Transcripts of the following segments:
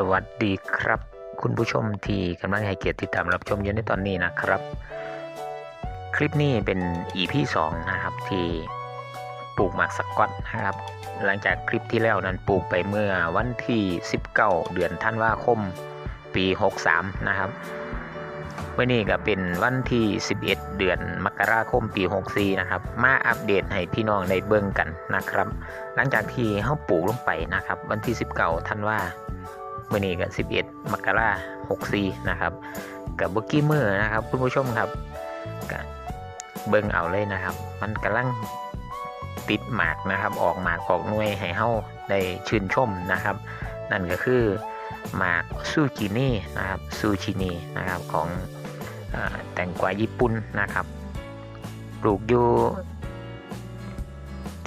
สวัสดีครับ คุณผู้ชมที่กำลังให้เกียรติติดตามรับชมอยู่ในตอนนี้นะครับ คลิปนี้เป็น EP 2 นะครับ ที่ปลูกหมากสกอตนะครับ หลังจากคลิปที่แล้วนั้นปลูกไปเมื่อวันที่ 19 เดือนธันวาคม ปี 63 นะครับวันนี้ก็เป็นวันที่ 11 เดือนมกราคมปี 64 นะครับ มาอัปเดตให้พี่น้องได้เบิ่งกันนะครับ หลังจากที่เขาปลูกลงไปนะครับ วันที่ 19ธันวา เมื่อนี้ก็11มกราคม64นะครับกับบุกี้มือนะครับ คุณผู้ชมครับก็เบิ่งเอาเลยนะครับ มันกำลังติดหมากนะครับ ออกหมากออกหน่วยให้เฮาได้ชื่นชมนะครับ นั่นก็คือหมากซูกินี่นะครับซูชินีนะครับของอแตงกวาญี่ปุ่นนะครับปลูกอยู่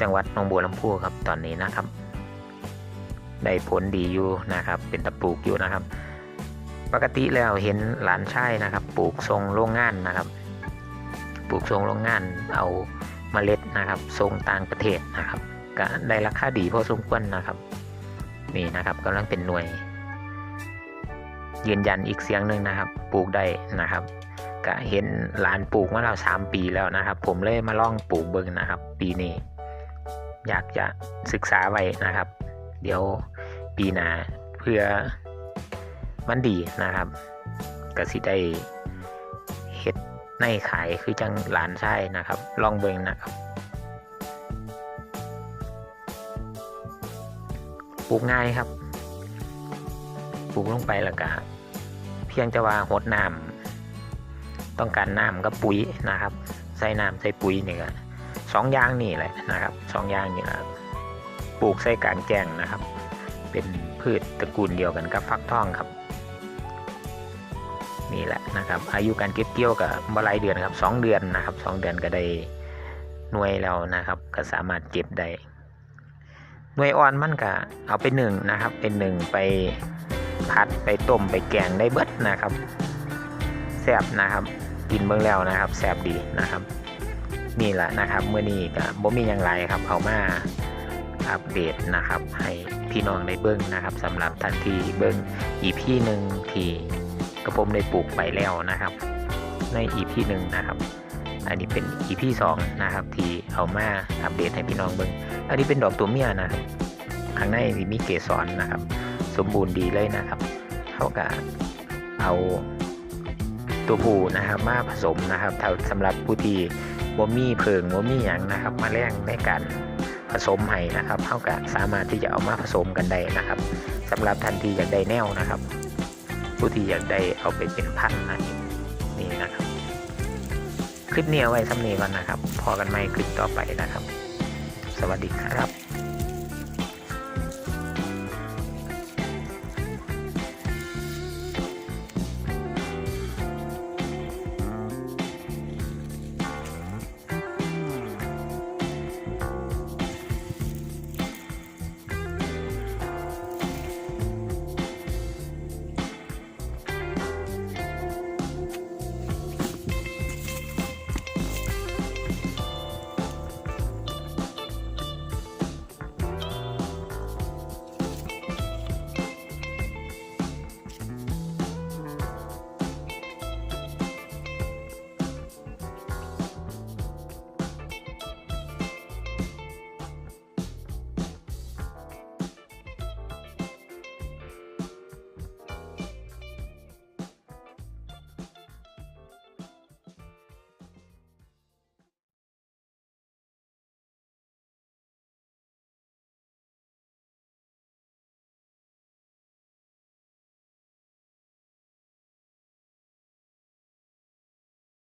จังหวัดหนองบัวลำพูครับตอนนี้นะครับ ได้ผลดีอยู่นะครับ เป็นตะปลูกอยู่นะครับ ปกติแล้วเห็นหลานชายนะครับ ปลูกทรงโรงงานนะครับ ปลูกทรงโรงงานเอาเมล็ดนะครับทรงต่างประเทศนะครับ ก็ได้ราคาดีพอสมควรนะครับ นี่นะครับกำลังเป็นหน่วย ยืนยันอีกเสียงหนึ่งนะครับ ปลูกได้นะครับก็เห็นหลานปลูกมาแล้วสามปีแล้วนะครับ ผมเลยมาลองปลูกเบิ่งนะครับ ปีนี้ อยากจะศึกษาไว้นะครับ เดี๋ยวปีหน้าเพื่อมันดีนะครับก็สิได้เฮ็ดในขายคือจังหลานชายนะครับ ลองเบิ่งนะครับปลูกง่ายครับปลูกลงไปแล้วก็เพียงจะว่าหดน้ำต้องการน้ำกับปุ๋ยนะครับ ใส่น้ำใส่ปุ๋ยนี่ก็สองอย่างนี่แหละนะครับสองอย่างนี่แหละ ปลูกใส่กลางแจ้งนะครับ เป็นพืชตระกูลเดียวกันกับฟักทองครับนี่แหละนะครับ อายุการเก็บเกี่ยวกับบหลายเดือนครับสองเดือนนะครับสองเดือนก็ได้หน่วยแล้วนะครับ ก็สามารถเก็บได้หน่วยอ่อนมันก็เอาไปหนึ่งนะครับ เป็นหนึ่งไปพัดไปต้มไปแกงได้เบิดนะครับแซบนะครับ กินเบิ่งแล้วนะครับแซบดีนะครับ นี่แหละนะครับเมื่อนี้ก็บ่มีอย่างไรครับเอามา อัปเดตนะครับ ให้พี่น้องได้เบิ้งนะครับสำหรับท่านที่เบิ้งอีพีหนึ่งที่กระผมได้ปลูกไปแล้วนะครับ ในอีพีหนึ่งนะครับ อันนี้เป็นอีพีสองนะครับ ที่เอามาอัปเดตให้พี่น้องเบิ้งอันนี้เป็นดอกตัวเมียนะครับข้างในมีเกสรนะครับ สมบูรณ์ดีเลยนะครับเท่ากับเอาตัวผู้นะครับมาผสมนะครับถ้าสำหรับผู้ที่บ่มีเพิงบ่มีหยังนะครับ มาแรงในการ ผสมให้นะครับเท่ากับสามารถที่จะเอามาผสมกันได้นะครับสำหรับทันทีอยากได้แนวนะครับ ผู้ที่อยากได้เอาไปเป็นพันนะนี่นะครับ คลิปนี้เอาไว้สำเนีก่อนนะครับ พอกันไหมคลิปต่อไปนะครับ สวัสดีครับ